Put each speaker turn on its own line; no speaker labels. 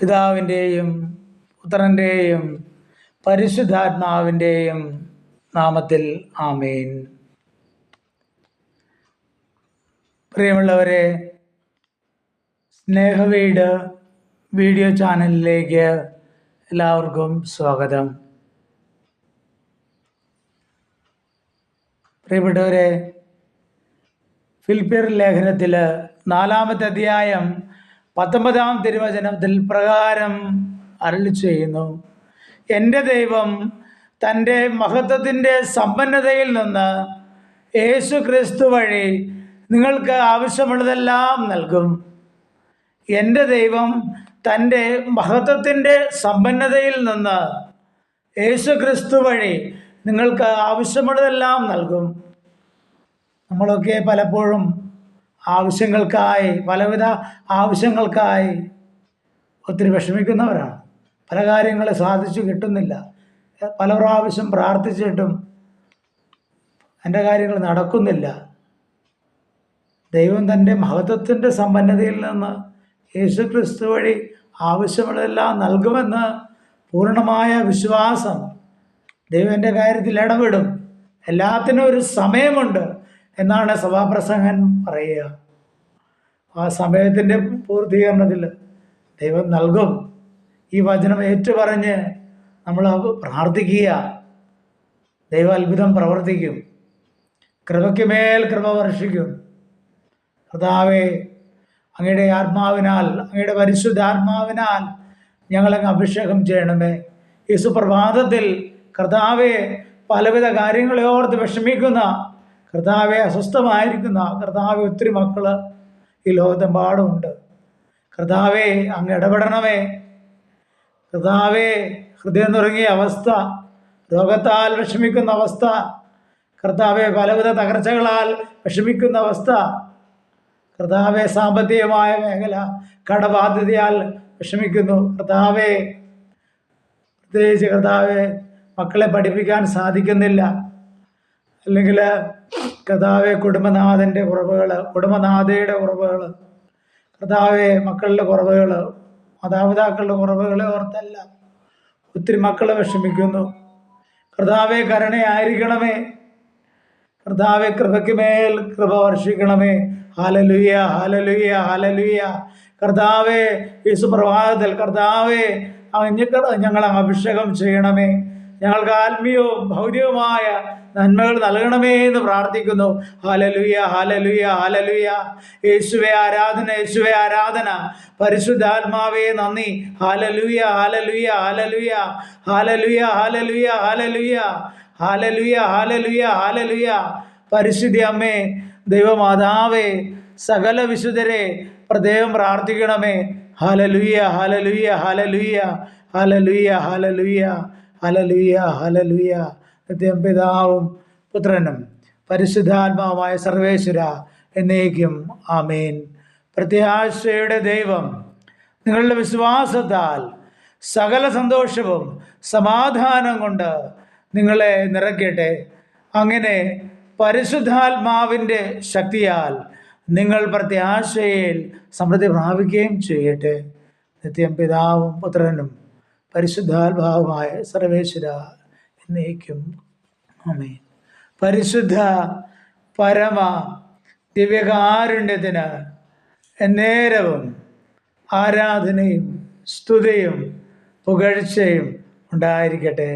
പിതാവിന്റെയും പുത്രന്റെയും പരിശുദ്ധാത്മാവിന്റെയും നാമത്തിൽ ആമേൻ. പ്രിയമുള്ളവരെ സ്നേഹവീട് വീഡിയോ ചാനലിലേക്ക് എല്ലാവർക്കും സ്വാഗതം. പ്രിയപ്പെട്ടവരെ ഫിൽപ്പിയർ ലേഖനത്തിൽ നാലാമത്തെ അധ്യായം പത്തൊമ്പതാം തിരുവചനത്തിൽ പ്രകാരം അരളി ചെയ്യുന്നു. എന്റെ ദൈവം തന്റെ മഹത്വത്തിന്റെ സമ്പന്നതയിൽ നിന്ന് യേശു ക്രിസ്തു വഴി നിങ്ങൾക്ക് ആവശ്യമുള്ളതെല്ലാം നൽകും. എന്റെ ദൈവം തന്റെ മഹത്വത്തിന്റെ സമ്പന്നതയിൽ നിന്ന് യേശു ക്രിസ്തു വഴി നിങ്ങൾക്ക് ആവശ്യമുള്ളതെല്ലാം നൽകും. നമ്മളൊക്കെ പലപ്പോഴും ആവശ്യങ്ങൾക്കായി പലവിധ ആവശ്യങ്ങൾക്കായി ഒത്തിരി വിഷമിക്കുന്നവരാണ്. പല കാര്യങ്ങൾ സാധിച്ചു കിട്ടുന്നില്ല. പല പ്രാവശ്യം പ്രാർത്ഥിച്ചിട്ടും എന്റെ കാര്യങ്ങൾ നടക്കുന്നില്ല. ദൈവം തന്റെ മഹത്വത്തിന്റെ സമ്പന്നതയിൽ നിന്ന് യേശു ക്രിസ്തു വഴി ആവശ്യമുള്ളതെല്ലാം നൽകുമെന്ന് പൂർണമായ വിശ്വാസം ദൈവം എന്റെ കാര്യത്തിൽ ഇടപെടും. എല്ലാത്തിനും ഒരു സമയമുണ്ട്. എന്നാണ് സഭാപ്രസംഗൻ പറയുക. ആ സമയത്തിന്റെ പൂർത്തീകരണത്തിൽ ദൈവം നൽകും. ഈ വചനം ഏറ്റുപറഞ്ഞ് നമ്മൾ പ്രാർത്ഥിക്കുക. ദൈവ അത്ഭുതം പ്രവർത്തിക്കും. കൃപയ്ക്ക് മേൽ കൃപ വർഷിക്കും. കർത്താവെ അങ്ങയുടെ ആത്മാവിനാൽ അങ്ങയുടെ പരിശുദ്ധാത്മാവിനാൽ ഞങ്ങളങ്ങ് അഭിഷേകം ചെയ്യണമേ. ഈ സുപ്രഭാതത്തിൽ കർത്താവെ പലവിധ കാര്യങ്ങളെ ഓർത്ത് വിഷമിക്കുന്ന കർത്താവെ അസ്വസ്ഥമായിരിക്കുന്ന കർത്താവെ ഒത്തിരി മക്കൾ ഈ ലോകത്തെമ്പാടുമുണ്ട് കർത്താവെ അങ്ങ് ഇടപെടണമേ. കർത്താവെ ഹൃദയം തുടങ്ങിയ അവസ്ഥ രോഗത്താൽ വിഷമിക്കുന്ന അവസ്ഥ കർത്താവെ പലവിധ തകർച്ചകളാൽ വിഷമിക്കുന്ന അവസ്ഥ കർത്താവെ സാമ്പത്തികമായ മേഖല കടബാധ്യതയാൽ വിഷമിക്കുന്നു. കർത്താവെ പ്രത്യേകിച്ച് കർത്താവെ മക്കളെ പഠിപ്പിക്കാൻ സാധിക്കുന്നില്ല. അല്ലെങ്കിൽ കർത്താവെ കുടുംബനാഥന്റെ കുറവുകൾ കുടുംബനാഥയുടെ കുറവുകൾ കർത്താവെ മക്കളുടെ കുറവുകൾ മാതാപിതാക്കളുടെ കുറവുകളെ ഓർത്തല്ല ഒത്തിരി മക്കളെ വിഷമിക്കുന്നു. കർത്താവെ കരുണയായിരിക്കണമേ. കർത്താവെ കൃപയ്ക്ക് മേൽ കൃപ വർഷിക്കണമേ. ഹാലലുയ ഹാലലുയ ഹാലലുയ കർത്താവെ യേശു പ്രഭാതത്തിൽ കർത്താവെ ഞങ്ങളെ അഭിഷേകം ചെയ്യണമേ. ഞങ്ങൾക്ക് ആത്മീയവും ഭൗതികവുമായ നന്മകൾ നൽകണമേ എന്ന് പ്രാർത്ഥിക്കുന്നു. ഹാലലുയ ഹാലലുയ ഹാലലുയ യേശുവെ ആരാധന യേശുവെ ആരാധന. പരിശുദ്ധാത്മാവേ നന്ദി. ഹാലലുയ ഹാലലുയ ഹാലലുയ ഹാലലുയ ഹാലലുയ ഹാലലുയ ഹാലലുയ ഹാലലുയ ഹാലലുയ പരിശുദ്ധി അമ്മേ ദൈവമാതാവേ സകല വിശുദ്ധരെ പ്രത്യേകം പ്രാർത്ഥിക്കണമേ. ഹാലലുയ ഹാലലുയ ഹാലലുയ ഹാലലുയ ഹാലലുയ ഹലലുയ ഹലലുയ നിത്യം പിതാവും പുത്രനും പരിശുദ്ധാത്മാവുമായ സർവേശ്വര എന്നേക്കും ആമേൻ. പ്രത്യാശയുടെ ദൈവം നിങ്ങളുടെ വിശ്വാസത്താൽ സകല സന്തോഷവും സമാധാനം കൊണ്ട് നിങ്ങളെ നിറയ്ക്കട്ടെ. അങ്ങനെ പരിശുദ്ധാത്മാവിന്റെ ശക്തിയാൽ നിങ്ങൾ പ്രത്യാശയിൽ സമൃദ്ധി പ്രാപിക്കുകയും ചെയ്യട്ടെ. നിത്യം പിതാവും പുത്രനും പരിശുദ്ധാത്മാവുമായ സർവേശ്വര എന്നേക്കും അമേ പരിശുദ്ധ പരമ ദിവ്യകാരുണ്യത്തിന് എന്നേരവും ആരാധനയും സ്തുതിയും പുകഴ്ചയും ഉണ്ടായിരിക്കട്ടെ.